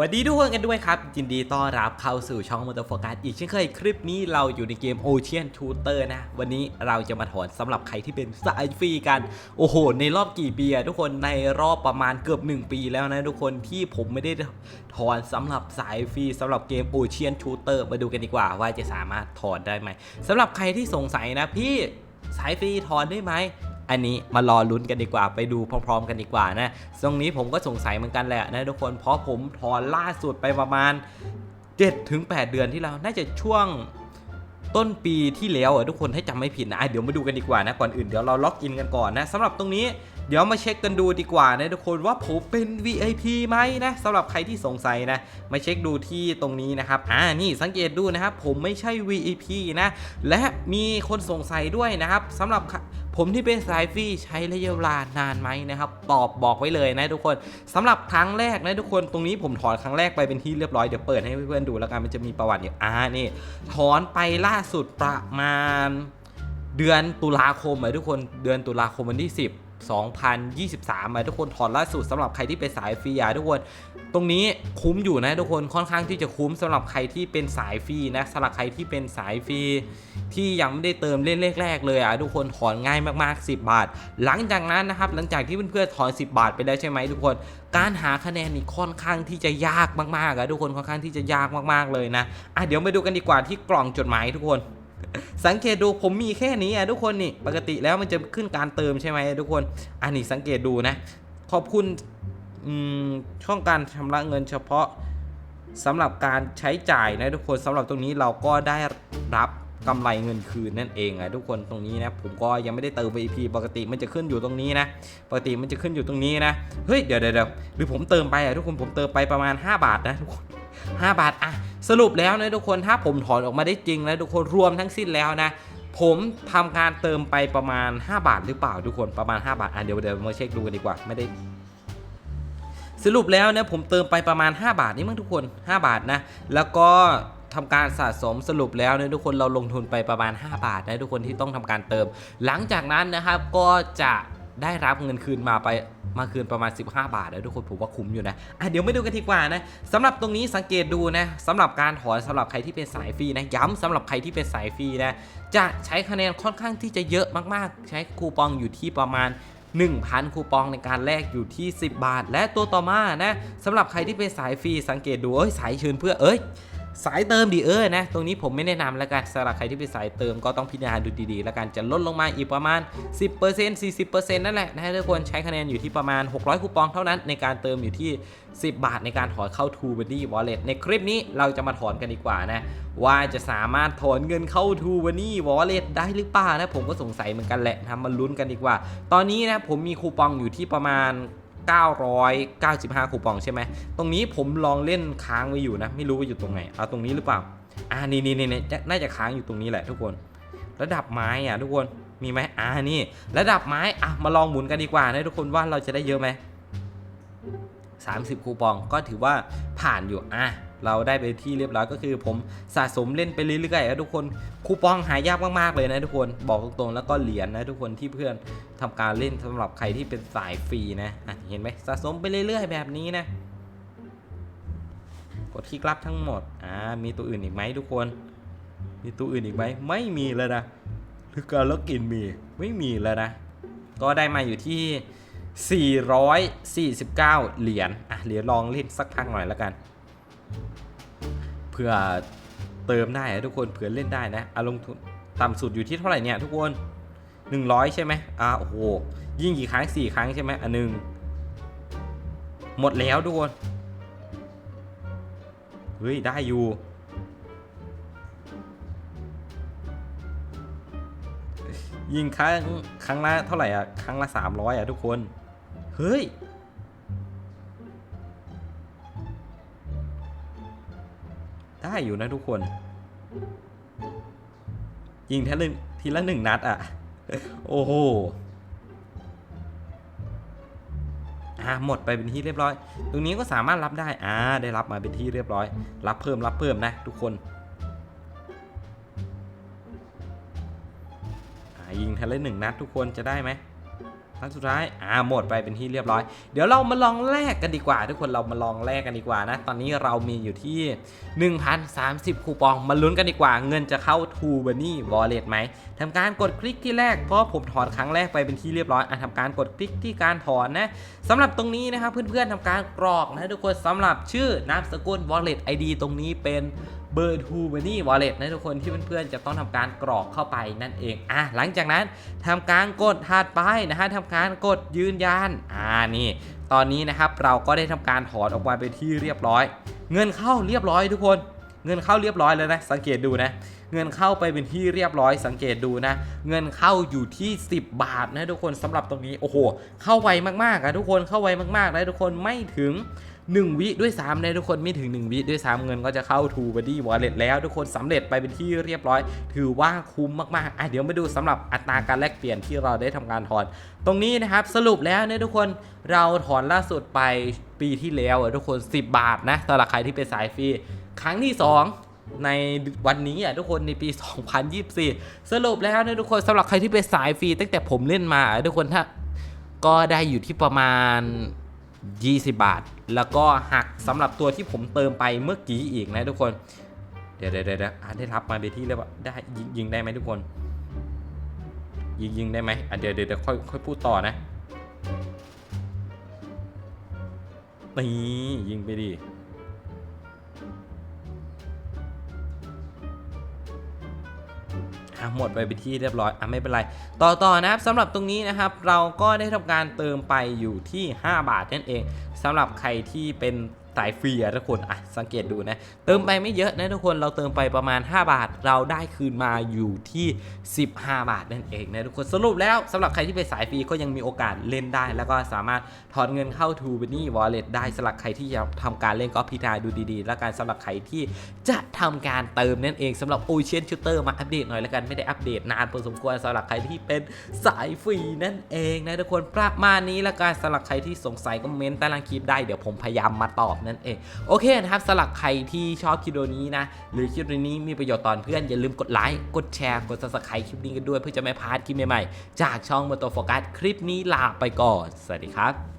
วัสดีทุกคนกันด้วยครับยินดีต้อนรับเข้าสู่ช่องมอเตอร์โฟกัสอีกเช่นเคยคลิปนี้เราอยู่ในเกม Ocean Shooter นะ วันนี้เราจะมาถอนสำหรับใครที่เป็นสายฟรีกัน โอ้โห ในรอบกี่ปีอะทุกคนในรอบประมาณเกือบ 1 ปีแล้วนะทุกคนที่ผมไม่ได้ถอนสำหรับสายฟรีสำหรับเกม Ocean Shooter มาดูกันดีกว่าว่าจะสามารถถอนได้ไหมสำหรับใครที่สงสัยนะพี่สายฟรีถอนได้ไหม อันนี้มารอลุ้นกันดีกว่าไปดูพร้อม ๆ กันดีกว่านะตรงนี้ผมก็สงสัยเหมือนกันแหละนะทุกคนเพราะผมถอนล่าสุดไปประมาณ 7-8ถึงเดือนที่แล้วน่าจะช่วงต้นปีที่แล้วอะทุกคนถ้าจำไม่ผิดนะอะเดี๋ยวมาดูกันดีกว่านะก่อนอื่นเดี๋ยวเราล็อกอินกันก่อนนะสำหรับตรงนี้ เดี๋ยวมาเช็คกันดูดีกว่านะทุกคนว่าผมเป็น VIP ไหมนะสำหรับใครที่สงสัยนะมาเช็คดูที่ตรงนี้นะครับอ่านี่สังเกตดูนะครับผมไม่ใช่ VIP นะและมีคนสงสัยด้วยนะครับสำหรับผมที่เป็นสายฟรีใช้ระยะเวลานานไหมนะครับ ตอบบอกไว้เลยนะทุกคนสำหรับครั้งแรกนะทุกคนตรงนี้ผมถอนครั้งแรกไปเป็นที่เรียบร้อยเดี๋ยวเปิดให้เพื่อนๆดูแล้วกันมันจะมีประวัติอยู่อ่านี่ถอนไปล่าสุดประมาณ เดือนตุลาคมอะทุกคนเดือนตุลาคมวันที่ 10 2023อะทุกคนถอนล่าสุดสำหรับใครที่เป็นสายฟรีอะทุกคน ตรงนี้คุ้มอยู่นะทุกคนค่อนข้างที่จะคุ้มสำหรับใครที่เป็นสายฟรีนะสำหรับใครที่เป็นสายฟรีที่ยังไม่ได้เติมเล่นแรกๆเลยอะทุกคนถอนง่ายมากๆ 10 บาท หลังจากนั้นนะครับหลังจากที่เพื่อนๆถอน 10 บาทไปแล้วใช่ไหมทุกคน การหาคะแนนนี่ค่อนข้างที่จะยากมากๆอะทุกคนค่อนข้างที่จะยากมากๆเลยนะอะเดี๋ยวมาดูกันดีกว่าที่กล่องจดหมายทุกคน สังเกตดูผมมีแค่นี้อะทุกคนนี่ปกติแล้วมันจะขึ้นการเติมใช่ไหมทุกคน อันนี้สังเกตดูนะ ขอบคุณช่องการชำระเงินเฉพาะสำหรับการใช้จ่ายนะทุกคนสำหรับตรงนี้เราก็ได้รับ กำไรเงินคืนนั่นเองอะทุกคนตรงนี้นะผมก็ยังไม่ได้เติม VIP ปกติมันจะขึ้นอยู่ตรงนี้นะปกติมันจะขึ้นอยู่ตรงนี้นะเฮ้ยเดี๋ยวเดี๋ยวเดี๋ยวหรือผมเติมไปอะทุกคนผมเติมไปประมาณ 5 บาทนะทุกคน5บาทอะสรุปแล้วนะทุกคนถ้าผมถอนออกมาได้จริงแล้วทุกคนรวมทั้งสิ้นแล้วนะผมทำการเติมไปประมาณ 5 บาทหรือเปล่าทุกคนประมาณ 5 บาทอะเดี๋ยวเดี๋ยวมาเช็คดูกันดีกว่าไม่ได้ สรุปแล้วนะผมเติมไปประมาณ 5 บาทนี่มั้งทุกคน 5 บาทนะแล้วก็ ทำการสะสมสรุปแล้วเนะทุกคนเราลงทุนไปประมาณ 5 บาทนะทุกคนที่ต้องทำการเติม หลังจากนั้นนะครับก็จะได้รับเงินคืนมาไปมาคืนประมาณ 15 บาทนะทุกคนผมว่าคุ้มอยู่นะอะเดี๋ยวไม่ดูกันดีกว่านะสำหรับตรงนี้สังเกตดูนะสำหรับการถอนสำหรับใครที่เป็นสายฟรีนะย้ำสำหรับใครที่เป็นสายฟรีนะจะใช้คะแนนค่อนข้างที่จะเยอะมากๆ ใช้คูปองอยู่ที่ประมาณ1,000 คูปองในการแลกอยู่ที่ 10 บาท และตัวต่อมานะสำหรับใครที่เป็นสายฟรีสังเกตดูเอ้ยสายเชิญเพื่อเอ้ย สายเติมดีเออนะ ตรงนี้ผมไม่แนะนำแล้วกันสำหรับใครที่เป็นสายเติมก็ต้องพิจารณาดูดีๆ แล้วกันจะลดลงมาอีกประมาณ 10% 40%นั่นแหละนะทุกคนใช้คะแนนอยู่ที่ประมาณ 600 คูปองเท่านั้น ในการเติมอยู่ที่ 10 บาทในการถอนเข้า t ูบันดี้วอลเล็ตในคลิปนี้เราจะมาถอนกันดีกว่านะว่าจะสามารถถอนเงินเข้า t ูบันดี้วอลเล็ตได้หรือเปล่านะผมก็สงสัยเหมือนกันแหละนะมาลุ้นกันดีกว่า ตอนนี้นะผมมีคูปองอยู่ที่ประมาณ 995 คูปองใช่ไหม ตรงนี้ผมลองเล่นค้างไว้อยู่นะ ไม่รู้ว่าอยู่ตรงไหน เอาตรงนี้หรือเปล่า อ่า นี่นี่นี่น่าจะค้างอยู่ตรงนี้แหละทุกคน ระดับไม้อะทุกคน มีไหมอ่า นี่ ระดับไม้ อะ มาลองหมุนกันดีกว่านะทุกคนว่าเราจะได้เยอะไหม30 คูปองก็ถือว่าผ่านอยู่ อะ เราได้ไปที่เรียบร้อยก็คือ ผมสะสมเล่นไปเรื่อยๆนะทุกคนคูปองหายากมากๆเลยนะทุกคนบอกตรงๆแล้วก็เหรียญนะทุกคนที่เพื่อนทำการเล่นสำหรับใครที่เป็นสายฟรีนะะเห็นไหมสะสมไปเรื่อยๆ แบบนี้นะ กดที่กลับทั้งหมดอ่ามีตัวอื่นอีกไหมทุกคน มีตัวอื่นอีกไหมไม่มีแล้วนะหรือการล็อกอินมีไม่มีแล้วนะก็ได้มาอยู่ที่ 449 เหรียญอะเหรียญลองเล่นสักพักหน่อยแล้วกัน เพื่อเติมได้นะทุกคนเผื่อเล่นได้นะอาลงทุนต่ำสุดอยู่ที่เท่าไหร่เนี่ยทุกคน 100 ใช่ไหมอ่าโอ้โหยิ่งกี่ครั้ง 4 ครั้งใช่ไหมอันหนึ่งหมดแล้วทุกคนเฮ้ยได้อยู่ยิงครั้งครั้งละเท่าไหร่อะครั้งละ300อะทุกคน เฮ้ย ได้อยู่นะทุกคน ยิงทีละทีละหนึ่งนัดอะ โอ้โหอ่าหมดไปเป็นที่เรียบร้อย ตรงนี้ก็สามารถรับได้ อ่า ได้รับมาเป็นที่เรียบร้อย รับเพิ่มรับเพิ่มนะทุกคนอ่ายิงทีละหนึ่งนัดทุกคนจะได้ไหม ครั้งสุดท้าย อ่า หมดไปเป็นที่เรียบร้อย เดี๋ยวเรามาลองแลกกันดีกว่า ทุกคน เรามาลองแลกกันดีกว่านะ ตอนนี้เรามีอยู่ที่ 1,030 คูปอง มาลุ้นกันดีกว่า เงินจะเข้า t ูบันนี่วอลเล็ตไหมทำการกดคลิกที่แรก เพราะผมถอนครั้งแรกไปเป็นที่เรียบร้อย อะทำการกดคลิกที่การถอนนะสำหรับตรงนี้นะครับเพื่อนๆทำการกรอกนะทุกคนสำหรับชื่อนามสกุล wallet ID ตรงนี้เป็น เบอร์ทูบันนี่วอลเล็ตนะทุกคนที่เพื่อนๆจะต้องทำการกรอกเข้าไปนั่นเองอะหลังจากนั้นทำการกดถัดไปนะฮะทำการกดยืนยันอ่านี่ตอนนี้นะครับเราก็ได้ทำการถอนออกมาเป็นที่เรียบร้อย เงินเข้าเรียบร้อยทุกคนเงินเข้าเรียบร้อยแล้วนะสังเกตดูนะ เงินเข้าไปเป็นที่เรียบร้อยสังเกตดูนะ เงินเข้าอยู่ที่ 10 บาทนะทุกคนสำหรับตรงนี้โอ้โห เข้าไวมากๆอะทุกคนเข้าไวมากๆนะทุกคนไม่ถึง 1 วิด้วยซ้ำนะทุกคนไม่ถึง 1 วิด้วยซ้ำเงินก็จะเข้า t ูบั d ดี้วอลเลตแล้วทุกคนสำเร็จไปเป็นที่เรียบร้อย ถือว่าคุ้มมากๆอะเดี๋ยวมาดูสำหรับอัตราการแลกเปลี่ยนที่เราได้ทำการถอน ตรงนี้นะครับสรุปแล้วเนี่ยทุกคนเราถอนล่าสุดไปปีที่แล้วทุกคน 10 บาทนะสำหรับใครที่เป็นสายฟรีครั้งที่ 2ในวันนี้อะทุกคนในปี 2024 สรุปแล้วเนี่ยทุกคนสำหรับใครที่เป็นสายฟรีตั้งแต่ผมเล่นมาอะทุกคนถ้าก็ได้อยู่ที่ประมาณ 20 บาท แล้วก็หักสำหรับตัวที่ผมเติมไปเมื่อกี้อีกนะทุกคน เดี๋ยวเดี๋ยวเดี๋ยวได้รับมาเป็นที่เลยว่าได้ยิงยิงได้ไหมทุกคน ยิงยิงได้ไหมอะเดี๋ยวเดี๋ยวเดี๋ยวค่อยค่อยพูดต่อนะนี่ยิงไปดิ อะหมดไปเป็นที่เรียบร้อยอะไม่เป็นไร ต่อต่อนะครับสำหรับตรงนี้นะครับ เราก็ได้ทำการเติมไปอยู่ที่ 5 บาทนั่นเองสำหรับใครที่เป็น สายฟรีอะทุกคนอะสังเกตดูนะ เติมไปไม่เยอะนะทุกคนเราเติมไปประมาณ 5 บาท เราได้คืนมาอยู่ที่ 15 บาทนั่นเองนะทุกคนสรุปแล้วสำหรับใครที่เป็นสายฟรีก็ยังมีโอกาสเล่นได้ แล้วก็สามารถถอนเงินเข้า t ูบันนี่วอลเล็ตได้สำหรับใครที่จะทำการเล่นก็พิจารณาดูดีๆ แล้วกันสำหรับใครที่จะทำการเติมนั่นเองสำหรับโอเชียนชูเตอร์มาอัปเดตหน่อยแล้วกันไม่ได้อัปเดตนานพอสมควรสำหรับใครที่เป็นสายฟรีนั่นเองนะทุกคนประมาณนี้แล้วกันสำหรับใครที่สงสัยก็เม้นต์ใต้ล่างคลิปได้เดี๋ยวผมพยายามมาตอบนั่นเอง โอเคนะครับสำหรับใครที่ชอบคลิปนี้นะ หรือคลิปนี้มีประโยชน์ตอนเพื่อน อย่าลืมกดไลค์ กดแชร์ กด subscribe คลิปนี้กันด้วยเพื่อจะไม่พลาดคลิปใหม่ๆ จากช่องมอโตโฟกัสคลิปนี้ลาไปก่อน สวัสดีครับ